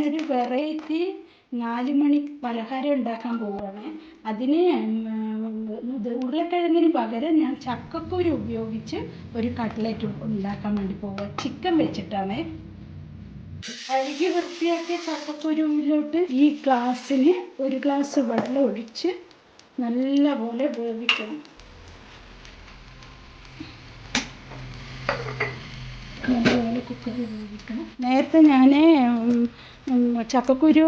ഞാനൊരു വെറൈറ്റി നാല് മണി പലഹാരം ഉണ്ടാക്കാൻ പോവുകയാണ്. അതിന് ഇത് ഉരുളക്കിഴങ്ങിന് പകരം ഞാൻ ചക്കക്കുരു ഉപയോഗിച്ച് ഒരു കട്ട്ലറ്റ് ഉണ്ടാക്കാൻ വേണ്ടി പോവുക. ചിക്കൻ വെച്ചിട്ടാണ്. കഴുകി വൃത്തിയാക്കിയ ചക്കക്കുരുവിലോട്ട് ഈ ഗ്ലാസ്സിന് ഒരു ഗ്ലാസ് വെള്ളം ഒഴിച്ച് നല്ലപോലെ വേവിക്കണം നല്ലപോലെ കുക്കറിൽ വേവിക്കണം നേരത്തെ ഞാൻ ചക്കക്കുരു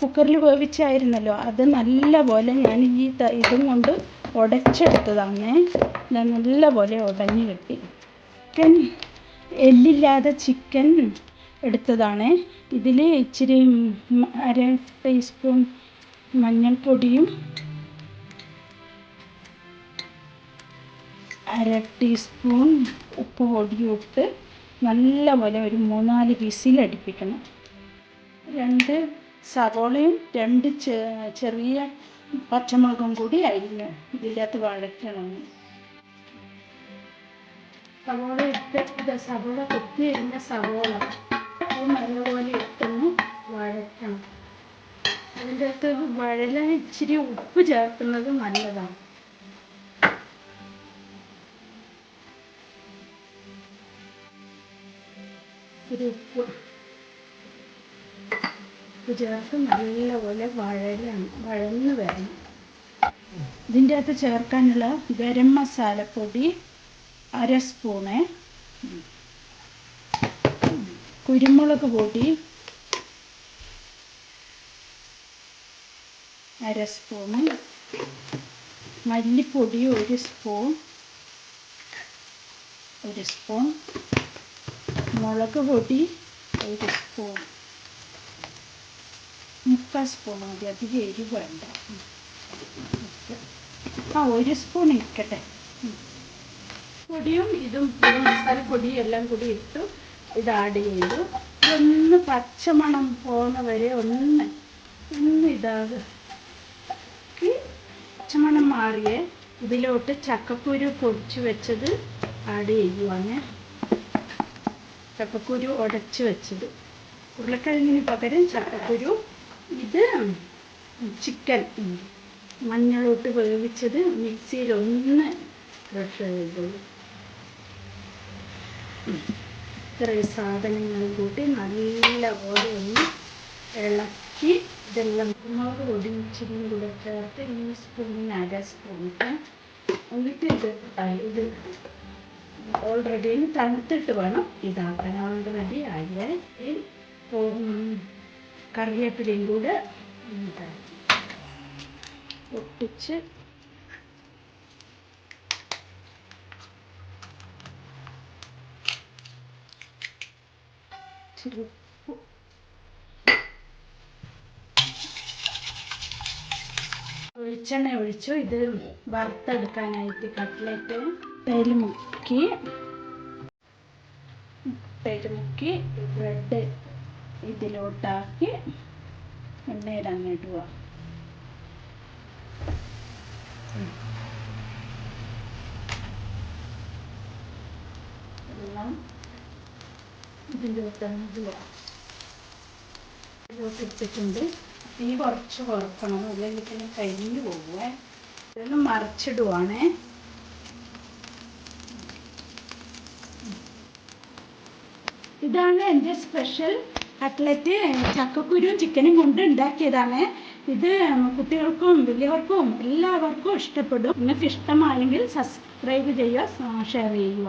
കുക്കറിൽ വേവിച്ചായിരുന്നല്ലോ. അത് നല്ല പോലെ ഞാൻ ഈ ഇതും കൊണ്ട് ഉടച്ചെടുത്തതാണ്. നല്ലപോലെ ഉടഞ്ഞു കിട്ടി. ചിക്കൻ എല്ലില്ലാതെ ചിക്കൻ എടുത്തതാണ്. ഇതിൽ ഇച്ചിരി അര ടീസ്പൂൺ മഞ്ഞൾപ്പൊടിയും അര ടീസ്പൂൺ ഉപ്പ് പൊടിയും ഇട്ട് നല്ലപോലെ ഒരു മൂന്നാൽ വിസിലടിപ്പിക്കണം രണ്ട് സവോളയും രണ്ട് ചെറിയ പച്ചമുളകും കൂടി അരിഞ്ഞ് ഇതിന്റെ വഴറ്റണം. സവോള ഇട്ട് സവോള കുത്തി അരിഞ്ഞ സവോള. നല്ലപോലെ ഇട്ടൊന്ന് വഴറ്റണം. അതിന്റെ അകത്ത് വഴല ഇച്ചിരി ഉപ്പ് ചേർക്കുന്നത് നല്ലതാണ്. ഒരു ഉപ്പ് ഉപ്പ് ചേർത്ത് നല്ലപോലെ വഴലാണ് വഴന്ന് വരണം. ഇതിന്റെ അകത്ത് ചേർക്കാനുള്ള ഗരം മസാലപ്പൊടി അര സ്പൂണ് കുരുമുളക് പൊടി അര സ്പൂണ് മല്ലിപ്പൊടി ഒരു സ്പൂൺ ഒരു സ്പൂൺ മുളക് പൊടി ഒരു സ്പൂൺ മുക്കാൽ സ്പൂൺ മതി അധികം എരിവ് വേണ്ട. ആ ഒരു സ്പൂൺ ഇരിക്കട്ടെ. പൊടിയും ഇതും മസാലപ്പൊടിയും എല്ലാം കൂടി ഇട്ടു ഇത് ആഡ് ചെയ്തു. ഒന്ന് പച്ചമണം പോകുന്ന വരെ ഒന്ന് ഒന്ന് ഇതാകുക പച്ചമണം മാറിയേ ഇതിലോട്ട് ചക്കക്കുരു പൊടിച്ചു വെച്ചത് ആഡ് ചെയ്യുവാണ്. ചക്കക്കുരു ഉടച്ച് വെച്ചത്. ഉരുളക്കിഴങ്ങിന് പകരം ചക്കക്കുരു ഇത് ചിക്കൻ മഞ്ഞളോട്ട് വേവിച്ചത് മിക്സിയിൽ ഒന്ന് ക്രഷ് ചെയ്തുള്ളൂ ഇത്രയും സാധനങ്ങൾ കൂട്ടി നല്ലപോലെ ഒന്ന് ഇളക്കി ഇതെല്ലാം മുളക് പൊടി ഇച്ചിരിയും കൂടെ ചേർത്ത് ഈ സ്പൂണിന് അര സ്പൂണിട്ട് എന്നിട്ട് ഇത് ഇത് ഓൾറെഡി തണുത്തിട്ട് വേണം ഇതാക്കാൻ. ഓൾറെഡി ആയേ കറിവേപ്പിലയും കൂടെ ഒട്ടിച്ച് ഒഴിച്ചെണ്ണ ഒഴിച്ചു. ഇത് വറുത്തെടുക്കാനായിട്ട് കട്ട്ലറ്റ് മുട്ടയിൽ മുക്കി. മുട്ടയിൽ ബ്രെഡ് ഇതിലോട്ടാക്കി എണ്ണയിൽ അങ്ങ് ഇടുക എല്ലാം ഇതിലോട്ടാണ് ഇടുക കുറച്ച് കുറക്കണം അല്ലെങ്കിൽ കരിഞ്ഞു പോകുവേ ഇതൊന്ന് മറിച്ചിടുവാണേ. ഇതാണ് എന്റെ സ്പെഷ്യൽ കട്ട്ലറ്റ്. ചക്കക്കുരുവും ചിക്കനും കൊണ്ട് ഉണ്ടാക്കിയതാണ്. ഇത് കുട്ടികൾക്കും വലിയവർക്കും എല്ലാവർക്കും ഇഷ്ടപ്പെടും. നിങ്ങൾക്ക് ഇഷ്ടമാണെങ്കിൽ സബ്സ്ക്രൈബ് ചെയ്യുക ഷെയർ ചെയ്യുക.